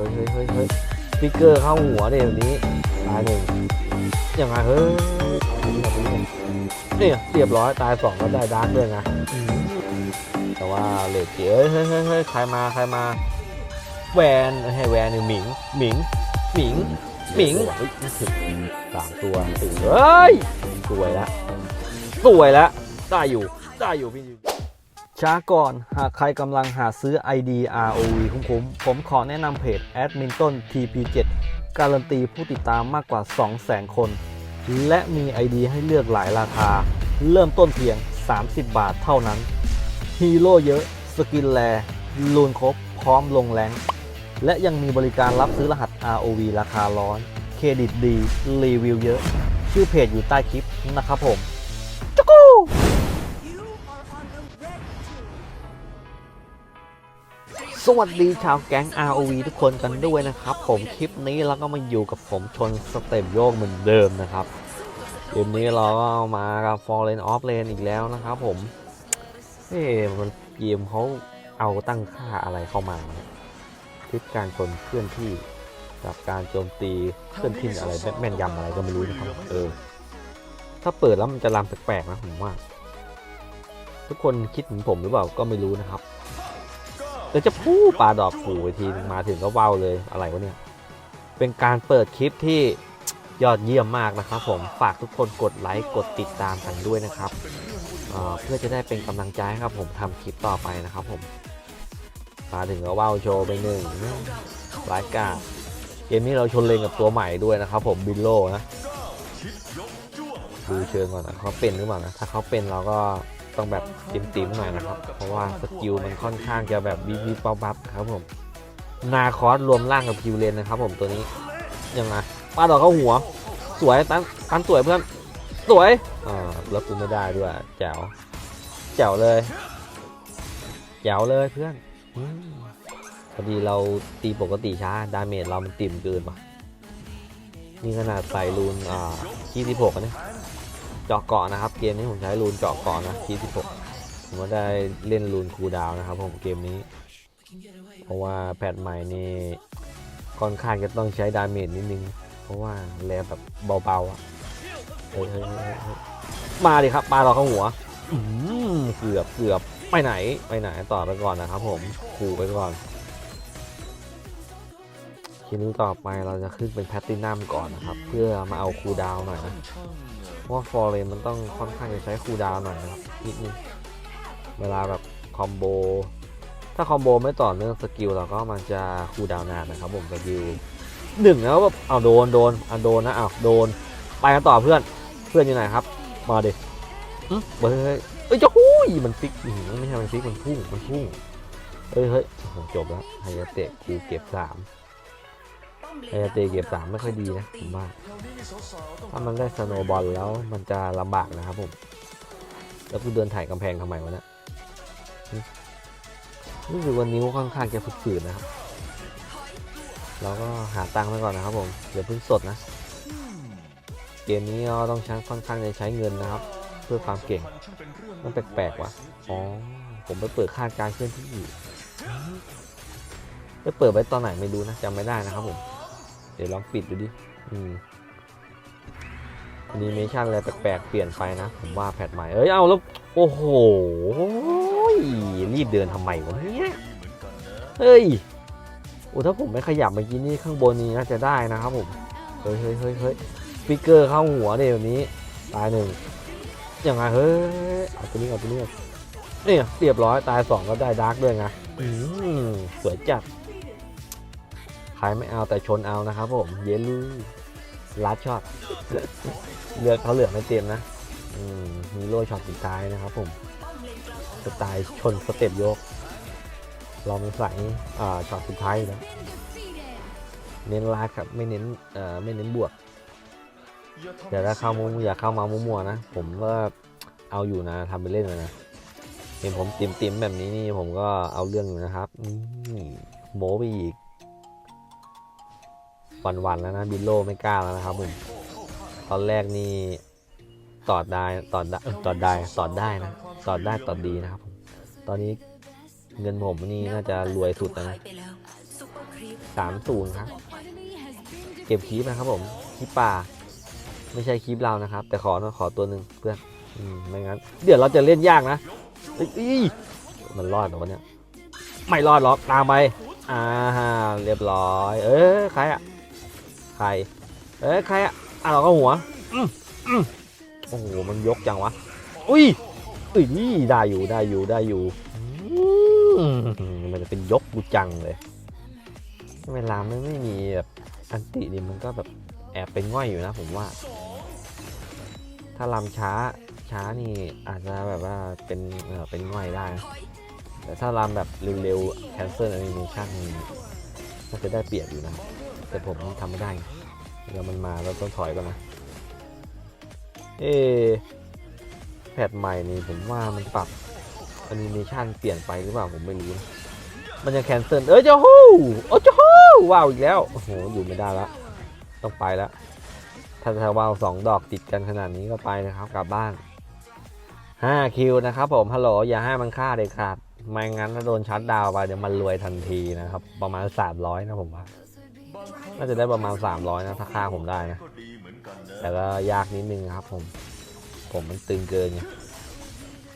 ฮ้ยเฮ้ยเฮ้ยเฮ้ยฟิกเกอร์เข้าหัวเดี๋ยวนี้ตายหนึ่งยังไงเฮ้ยเนี่ยเรียบร้อยตายสองแล้วได้ดาร์กด้วยนะแต่ว่าเลดเจ๋เฮ้ยเฮ้ยเฮ้ยเฮ้ยใครมาใครมาแวนให้แวนหนึ่งหมิงหมิงหมิงหมิ่งสามตัวสี่เฮ้ยสวยละสวยละได้อยู่ได้อยู่พี่ ช้าก่อนหากใครกำลังหาซื้อ ID ROV คุ้มๆผมขอแนะนำเพจ Adminton TP7 การันตีผู้ติดตามมากกว่า 200,000 คน และมี ID ให้เลือกหลายราคา เริ่มต้นเพียง 30 บาทเท่านั้น ฮีโร่เยอะ สกินแลลูนครบ พร้อมลงแรงและยังมีบริการรับซื้อรหัส ROV ราคาร้อน เครดิตดี รีวิวเยอะ ชื่อเพจอยู่ใต้คลิปนะครับผมจุกู สวัสดีชาวแก๊ง ROV ทุกคนกันด้วยนะครับ ผมคลิปนี้เราก็มาอยู่กับผมชนสเต็ปโยกเหมือนเดิมนะครับเกมนี้เราก็มากับ Fallen of Lane อีกแล้วนะครับผมเอ๊ะมันเกมเขาเอาตั้งค่าอะไรเข้ามาทิศการชนเคลื่อนที่กับการโจมตีเคลื่อนที่อะไรแม่นยำอะไรก็ไม่รู้นะครับเออถ้าเปิดแล้วมันจะลำแปลกๆนะผมว่า ทุกคนคิดเหมือนผมหรือเปล่าก็ไม่รู้นะครับ เดี๋ยวจะพูดปลาดอกผูไปทีมาถึงก็เว้าเลยอะไรวะเนี่ย เป็นการเปิดคลิปที่ยอดเยี่ยมมากนะครับผมฝากทุกคนกดไลค์กดติดตามกันด้วยนะครับเอ่อเพื่อจะได้เป็นกำลังใจให้ครับผมทำคลิปต่อไปนะครับผมมาถึงก็เว้าโชว์ไปหนึ่งรายการเกมนี้เราชนเลงกับตัวใหม่ด้วยนะครับผมบิลโลนะดูเชิงก่อนนะเขาเป็นหรือเปล่านะถ้าเขาเป็นเราก็ ต้องแบบติ่มๆหน่อยนะครับ เพราะว่าสกิลมันค่อนข้างจะแบบบีบีป๊อปบับครับผม นาคอสรวมร่างกับคิวเลนนะครับ ผมตัวนี้ยังไงปาดอกเข้าหัว สวยตันตันสวยเพื่อนสวยอ่าแล้วกูไม่ได้ด้วยแจ๋วแจ๋วเลยแจ๋วเลยเพื่อนพอดีเราตีปกติช้า ดาเมจเรามันติ่มเกินป่ะนี่ขนาดใส่รูนอ่าคีที่หกเนี่ย จาะเกาะนะครับ เกมนี้ผมใช้รูนเจาะเกาะนะทีที่ผมผมก็ได้เล่นรูนคูดาวนะครับ ผมเกมนี้ เพราะว่าแพทใหม่นี่ค่อนข้างจะต้องใช้ดาเมจนิดนึง เพราะว่าแลแบบเบาๆอะเฮ้ยเฮ้ยเฮ้ยมาดิครับมาเราเข้าหัวอืมเกือบเกือบไปไหนไปไหนต่อไปก่อนนะครับผมขู่ไปก่อนทีนี้ต่อไปเราจะขึ้นเป็นแพตตินัมก่อนนะครับ เพื่อมาเอาคูดาวหน่อยนะ ราะว่าฟอร์เรนมันต้องค่อนข้างจะใช้คูดาวหน่อยนะครับนิดนึงเวลาแบบคอมโบถ้าคอมโบไม่ต่อเนื่องสกิลเราก็มันจะคูดาวนานนะครับผมสกิลหนึ่งแล้วแบบเอาโดนโดนเอาโดนนะเอาโดนไปกันต่อเพื่อนเพื่อนอยู่ไหนครับ มาดิอื้อเฮ้ยเฮ้ยเอ้ยจะหู้ยมันฟิกหไม่ใช่มันฟิกมันพุ่งมันพุ่งเฮ้ยเฮ้ยจบแล้วไฮยาเตะกูเก็บสาม ไฮยาเตเก็บสามไม่ค่อยดีนะผมว่าถ้ามันได้สโนบอลแล้วมันจะลำบากนะครับผม แล้วกูเดินถ่ายกำแพงทำไมวะเนี่ยรู้สึกว่านิ้วค่อนข้างจะฝึกฝืนนะครับ เราก็หาตังค์ไปก่อนนะครับผมเดี๋ยวเพิ่งสดนะ เกมนี้เราต้องใช้ค่อนข้างจะใช้เงินนะครับ เพื่อความเก่ง มันแปลกๆว่ะ อ๋อ ผมไปเปิดค่าการเคลื่อนที่ไปเปิดไว้ตอนไหนไม่รู้นะจำไม่ได้นะครับผม เดี๋ยวลองปิดดูดิ อืมนิเมชันอะไรแปลกๆเปลี่ยนไปนะ ผมว่าแพทใหม่ เอ้ย เอาแล้ว โอ้โห รีบเดินทำไมวะเนี่ยเฮ้ย โอ้ถ้าผมไม่ขยับเมื่อกี้นี่ข้างบนนี้น่าจะได้นะครับผม เฮ้ยเฮ้ยเฮ้ยเฮ้ยฟิกเกอร์เข้าหัวเดี๋ยวนี้ ตายหนึ่งยังไงเฮ้ย เอาตัวนี้เอาตัวนี้เนี่ยเรียบร้อยตายสองก็ได้ดาร์กด้วยไงอืมสวยจัด ใครไม่เอาแต่ชนเอานะครับผม เยลูลัดช็อตเลือกเขาเหลือไม่เต็มนะมีโร่ช็อตสุดท้ายนะครับผมสไตล์ชนสเต็ปโยกเราไม่ใส่ช็อตสุดท้ายอยู่แล้วเน้นลากครับไม่เน้นไม่เน้นบวกเดี๋ยวถ้าเข้ามุมอย่าเข้ามามั่วๆนะ ผมก็เอาอยู่นะทำไปเล่นนะเห็นผมติมติมๆแบบนี้นี่ผมก็เอาเรื่องอยู่นะครับอืมโมไปอีก วันๆแล้วนะบิลโลไม่กล้าแล้วนะครับผมตอนแรกนี่ตอดได้ตอดได้ตอดได้ตอดได้นะตอดได้ตอดดีนะครับผมตอนนี้เงินผมนี่น่าจะรวยสุดแล้วนะสามศูนย์ครับ เก็บคีบนะครับผมคีบป่า ไม่ใช่คีบเรานะครับ แต่ขอขอตัวหนึ่งเพื่อนอมไม่งั้น เดี๋ยวเราจะเล่นยากนะอีมันรอดเหรอวะเนี่ยไม่รอดหรอกตามไปอ่าเรียบร้อย เอ้ยใครอะ คร เอ้ยใครอะอะเราก็หัวอืมอืมโอ้โห มันยกจังวะ อุ้ยอุ้ยนี่ได้อยู่ได้อยู่ได้อยู่อืมมันจะเป็นยกกูจังเลย เวลาไม่ไม่มีแบบอันตินี่มันก็แบบแอบเป็นง่อยอยู่นะผมว่า ถ้าลำช้าช้านี่อาจจะแบบว่าเป็นเออเป็นง่อยได้ แต่ถ้าลำแบบเร็วๆ cancel animation นี่น่าจะได้เปรียบอยู่นะ แต่ผมทำไม่ได้ไงเดี๋ยวมันมาแล้วต้องถอยก่อนนะ เอ๊ะแพทใหม่นี่ผมว่ามันปรับอนิเมชันเปลี่ยนไปหรือเปล่าผมไม่รู้นะมันยังแคนเซิลเอ้ยเจ้าฮู้โอ้เจ้าฮู้ว้าวอีกแล้วโอ้โหอยู่ไม่ได้ละต้องไปแล้วถ้าจะว้าวสองดอกติดกันขนาดนี้ก็ไปนะครับ กลับบ้าน5คิวนะครับผมฮัลโหลอย่าให้มันฆ่าเด็ดขาดไม่งั้นถ้าโดนชัดดาวไปเดี๋ยวมันรวยทันทีนะครับ ประมาณ 300 นะผมว่า น่าจะได้ประมาณ 300 นะ ถ้าฆ่าผมได้นะ แต่ก็ยากนิดนึงครับผม ผมมันตึงเกินไง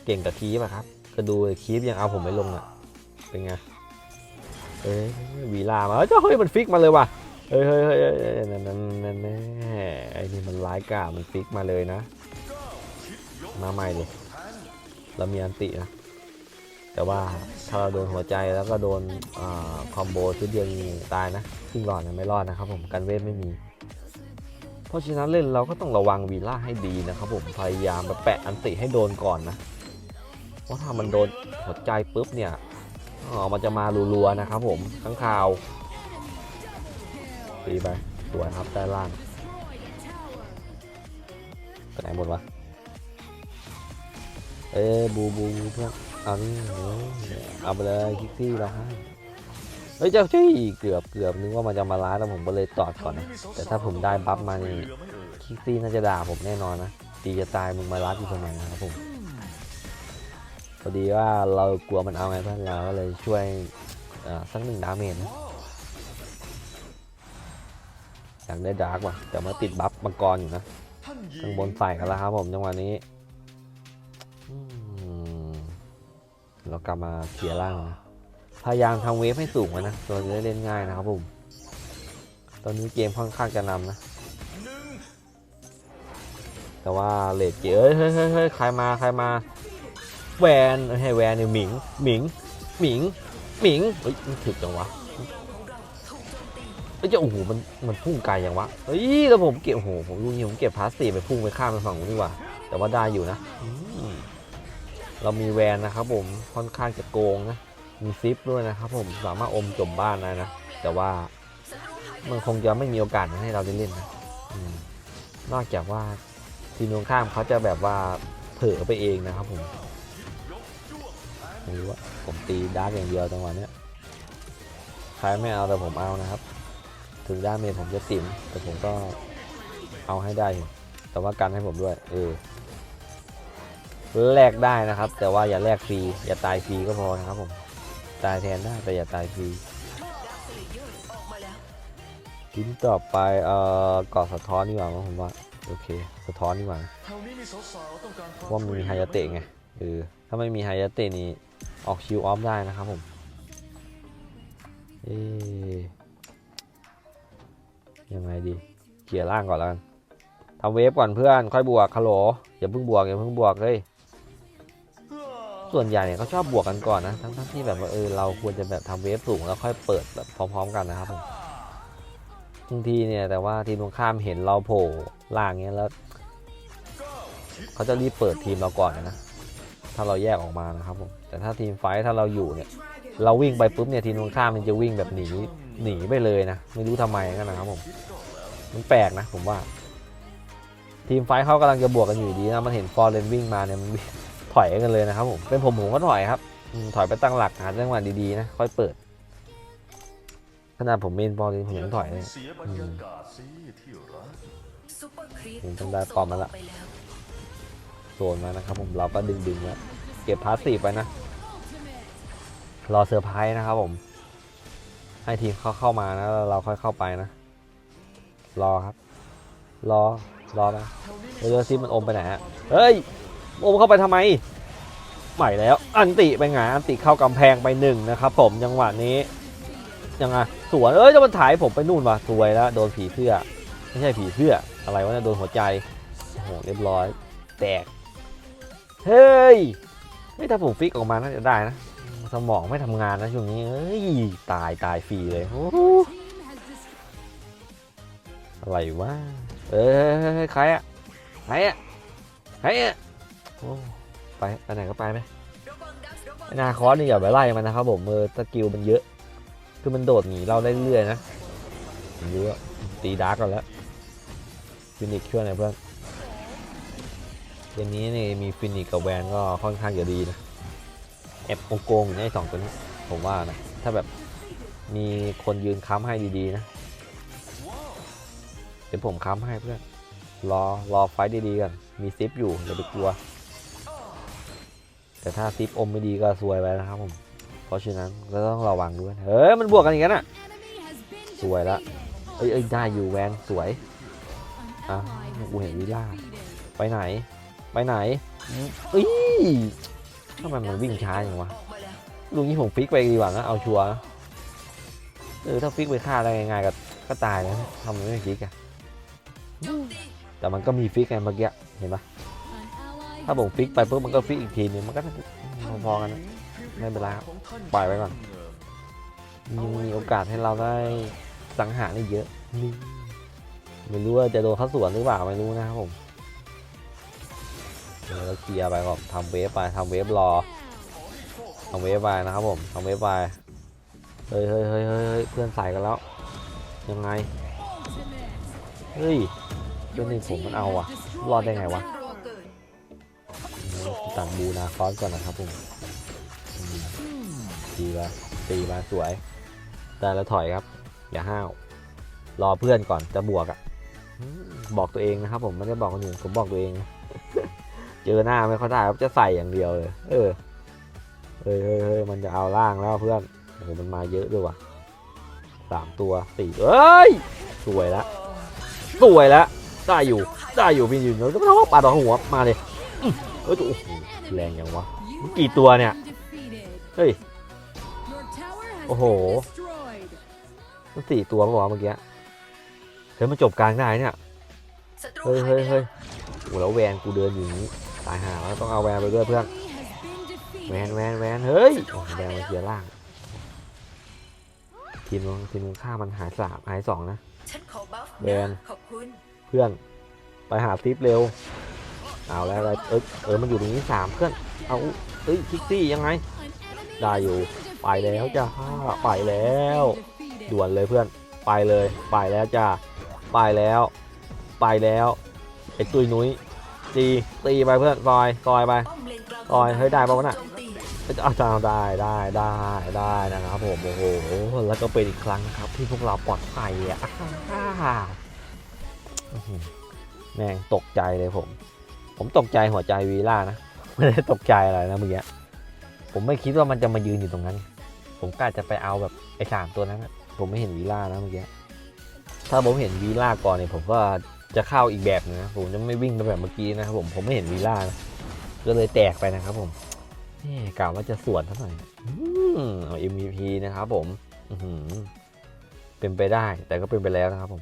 เก่งกับคีบอะครับ ก็ดูคีบยังเอาผมไม่ลงอะเป็นไง เอ้ยวีลามาเอ้ยเจ้าเฮ้ยมันฟิกมาเลยว่ะ เฮ้ยเฮ้ยเฮ้ยเฮ้ยเฮ้ยนั่นนั่นนั่นแน่ไอ้นี่มันร้ายกาจมันฟิกมาเลยนะ มาใหม่เลยเรามีอันตินะ แต่ว่าถ้าเราโดนหัวใจแล้วก็โดนอคอมโบชุดเดียวตายนะซึ่งรอดนะไม่รอดนะครับผมกันเวทไม่มี เพราะฉะนั้นเล่นเราก็ต้องระวังวีล่าให้ดีนะครับผมพยายามแบบแปะอันติให้โดนก่อนนะเพราะถ้ามันโดนหัวใจปุ๊บเนี่ยอ๋อมันจะมารัวๆนะครับผมข้างข่าวตีไปสวยครับใต้ล่างไปไหนหมดวะเอ้บูบูบูเพื่อน เอานี่เอาไปเลยคิกซี่เราให้เฮ้ยเจ้าชี่เกือบเกือบนึกว่ามันจะมาล้าแล้วผมก็เลยตอดก่อนนะแต่ถ้าผมได้บัฟมานี่คิกซี่น่าจะด่าผมแน่นอนนะตีจะตายมึงมาล้าที่ทำไมนะครับผมพอดีว่าเรากลัวมันเอาไงเพื่อนเราก็เลยช่วยสักหนึ่งดาเมจนะอยากได้ดาร์กว่ะแต่มาติดบัฟมังกรอยู่นะข้างบนใส่กันแล้วครับผมจังหวะนี้ เรากลับมาเคลียร์ล่างนะพยายามทำเวฟให้สูงไว้นะเราจะได้เล่นง่ายนะครับผมตอนนี้เกมค่อนข้างจะนำนะ แต่ว่าเลดเกมเอ้ยเฮ้ยเฮ้ยเฮ้ยใครมาใครมาแวนให้แวนเนี่ยหมิงหมิงหมิงหมิงเฮ้ยมันถึกจังวะเฮ้ยจะโอ้โหมันมันพุ่งไกลอยังวะเฮ้ยแล้วผมเก็บโอ้โหผมรู้งี้ผมเก็บพาสซีไปพุ่งไปข้ามไปฝั่งนู้นดีกว่า แต่ว่าได้อยู่นะ เรามีแวนนะครับผมค่อนข้างจะโกงนะมีซิปด้วยนะครับผมสามารถอมจมบ้านได้นะ แต่ว่ามันคงจะไม่มีโอกาสให้เราได้เล่นนะอนอกจากว่าทีมตรงข้ามเขาจะแบบว่าเผลอไปเองนะครับผมไม่รู้ว่าผมตีดาร์กอย่างเดียวจังหวะเนี้ยใครไม่เอาแต่ผมเอานะครับ ถึงด้านเมจผมจะติ่มแต่ผมก็เอาให้ได้ แต่ว่ากันให้ผมด้วย เออ แลกได้นะครับ แต่ว่าอย่าแลกฟรี อย่าตายฟรีก็พอนะครับผมตายแทนได้แต่อย่าตายฟรีชิ้นต่อไปเอ่อกอสะท้อนดีกว่าผมว่าโอเค สะท้อนดีกว่าว่ามีไฮยาเตะไงเออถ้าไม่มีไฮยาเตะนี่ออกชิวออฟได้นะครับผมเอ๊ยังไงดีเขี่ยร์ล่างก่อนแล้วกันทำเวฟก่อนเพื่อนค่อยบวกฮัลโหลอย่าเพิ่งบวกอย่าเพิ่งบวกเลย ส่วนใหญ่เนี่ยเขาชอบบวกกันก่อนนะ ทั้งทั้งที่แบบว่าเออเราควรจะแบบทำเวฟสูงแล้วค่อยเปิดแบบพร้อม ๆ กันนะครับผมบางทีเนี่ยแต่ว่าทีมตรงข้ามเห็นเราโผล่ล่างเนี้ยแล้วเขาจะรีบเปิดทีมเราก่อนนะ ถ้าเราแยกออกมานะครับผมแต่ถ้าทีมไฟท์ถ้าเราอยู่เนี่ย เราวิ่งไปปุ๊บเนี่ยทีมตรงข้ามมันจะวิ่งแบบหนีหนีไปเลยนะ ไม่รู้ทำไมกันนะครับผมมันแปลกนะผมว่า ทีมไฟท์เขากำลังจะบวกกันอยู่ดีนะมันเห็นฟอร์เรนวิ่งมาเนี่ยมันวิ่ง ถอยกันเลยนะครับผมเป็นผมผมก็ถอยครับถอยไปตั้งหลักหาจังหวะดีๆนะค่อยเปิดขนาดผมเมนฟอร์เรนผมยังถอยเลยผมต้องได้ปอมมาละไปแล้วโซนมานะครับผมเราก็ดึงดึงๆแล้วเก็บพาสซีฟไปนะ รอเซอร์ไพรส์นะครับผมให้ทีมเขาเข้ามานะแล้วเราค่อยเข้าไปนะ รอครับ รอรอนะเดี๋ยวซิมันอมไปไหนฮะเฮ้ย โอมเข้าไปทำไมใหม่แล้ว อันติไปไงอันติเข้ากำแพงไปหนึ่งนะครับผมจังหวะนี้ยังไงสวนเอ้ยจะมันถ่ายผมไปนู่นวะสวยแล้วโดนผีเสื้อไม่ใช่ผีเสื้ออะไรวะเนี่ยโดนหัวใจโอ้โหเรียบร้อย แตกเฮ้ยไม่ถ้าผมฟิกออกมาน่าจะได้นะสมองไม่ทำงานนะช่วงนี้เอ้ยตายตายฟรีเลยอะไรวะเอ้ยใครอะใครอะใครอะ โอ้ไปไปไหนก็ไปไหมนาคอสนี่อย่าไปไล่มันนะครับผมเออสกิลมันเยอะ คือมันโดดหนีเราได้เรื่อยนะรู้ว่าตีดาร์กก่อนแล้วฟินิกช่วยหน่อยเพื่อนเกมนี้นี่มีฟินิกกับแวนก็ค่อนข้างจะดีนะแอบโกงๆอยู่ในสองตัวนี้ผมว่านะถ้าแบบมีคนยืนค้ำให้ดีๆนะเดี๋ยวผมค้ำให้เพื่อนรอรอไฟดีๆกันมีซิปอยู่อย่าไปกลัว แต่ถ้าซิปอมไม่ดีก็ซวยไปนะครับผม เพราะฉะนั้นก็ต้องระวังด้วย เฮ้ยมันบวกกันอย่างนั้นอะ สวยละ เอ้ยได้อยู่แวนสวย อะกูเห็นวิล่า ไปไหน ไปไหนเอ้ยทำไมมันวิ่งช้าอย่างวะลุงนี้ผมฟิกไปดีกว่านะเอาชัวร์นะเออถ้าฟิกไปฆ่าได้ง่ายๆก็ก็ตายแล้วนะทำไมไม่ฟิกอะแต่มันก็มีฟิกไงเมื่อกี้เห็นปะ ถ้าผมฟิกไปปุ๊บมันก็ฟิกอีกทีนึงมันก็พอๆกันนะไม่เป็นไรครับปล่อยไว้ก่อนยังมีโอกาสให้เราได้สังหารได้เยอะนี่ไม่รู้ว่าจะโดนเข้าสวนหรือเปล่าไม่รู้นะครับผมเดี๋ยวเคลียร์ไปก่อนทำเวฟไปทำเวฟรอทำเวฟไปนะครับผมทำเวฟไปเฮ้ยเฮ้ยเฮ้ยเฮ้ยเฮ้ยเพื่อนใส่กันแล้ว ยังไง เฮ้ยเพื่อนในผมมันเอาอะรอดได้ไงวะ ตัดบูนาคอสก่อนนะครับผมตีไปตีมาสวย แต่ล้วถอยครับ อย่าห้าว รอเพื่อนก่อนจะบวกอะอืมบอกตัวเองนะครับ ผมไม่ได้บอกคนอื่นผมบอกตัวเอง เจอหน้าไม่ค่อยได้ครับจะใส่อย่างเดียวเลย เออเฮ้ยเฮ้ยมันจะเอาล่างแล้วเพื่อนโอ้โหมันมาเยอะด้วยว่ะสามตัวสี่เอ้ยสวยละสวยละได้อยู่ได้อยู่พี่ยืนแล้วก็ปาดอกหัวมาเลย อื้อเอ้ยโอ้โหแรงยังวะกี่ตัวเนี่ย เฮ้ย โอ้โหมันสี่ตัวเปล่าวะเมื่อกี้เฮ้ยมันจบกลางได้เนี่ย เฮ้ยเฮ้ยเฮ้ยโอ้แล้วแวนกูเดินอยู่นี้ตายห่าแล้วต้องเอาแวนไปด้วยเพื่อนแวนแวนแวนเฮ้ยโอ้โหแดงมาเคลียร์ล่าง ทีมนู้นทีมนู้นฆ่ามันหายสามหายสองนะแบนเพื่อนไปหาทิปเร็ว เอาแล้วอะไรเอยเออมันอยู่ตรงนี้สามเพื่อนเอาเอ้ยคิกซี่ยังไง ได้อยู่ไปแล้วจ้าไปแล้ว ด่วนเลยเพื่อนไปเลย ไปแล้วจ้าไปแล้ว ไปแล้วไอ้ตุยนุ้ยตีตีไปเพื่อนซอยซอยไปป้อมเฮ้ยได้ปะวะน่ะอาจารย์ได้ได้ได้ได้นะครับผมโอ้โหแล้วก็เป็นอีกครั้งครับที่พวกเราปลอดภัยอะแม่งตกใจเลยผม ผมตกใจหัวใจวีล่านะไม่ได้ตกใจอะไรนะเมื่อกี้ผมไม่คิดว่ามันจะมายืนอยู่ตรงนั้น ผมกล้าจะไปเอาแบบไอ้สามตัวนั้นผมไม่เห็นวีล่านะเมื่อกี้ถ้าผมเห็นวีล่าก่อนเนี่ยผมก็จะเข้าอีกแบบนึงนะผมจะไม่วิ่งไปแบบเมื่อกี้นะครับผมผมไม่เห็นวีล่านะก็เลยแตกไปนะครับผมนี่กล่าวว่าจะสวนเท่าไหร่อืมเอา MVP นะครับผมเป็นไปได้แต่ก็เป็นไปแล้วนะครับผม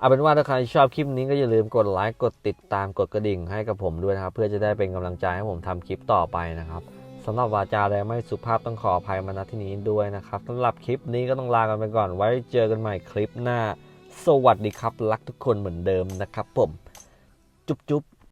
เอาเป็นว่าถ้าใครชอบคลิปนี้ก็อย่าลืมกดไลค์กดติดตามกดกระดิ่งให้กับผมด้วยนะครับ เพื่อจะได้เป็นกำลังใจให้ผมทำคลิปต่อไปนะครับสำหรับวาจาแรงไม่สุภาพต้องขออภัยมาณที่นี้ด้วยนะครับสำหรับคลิปนี้ก็ต้องลากันไปก่อน ไว้เจอกันใหม่คลิปหน้า สวัสดีครับ รักทุกคนเหมือนเดิมนะครับผม จุ๊บจุ๊บ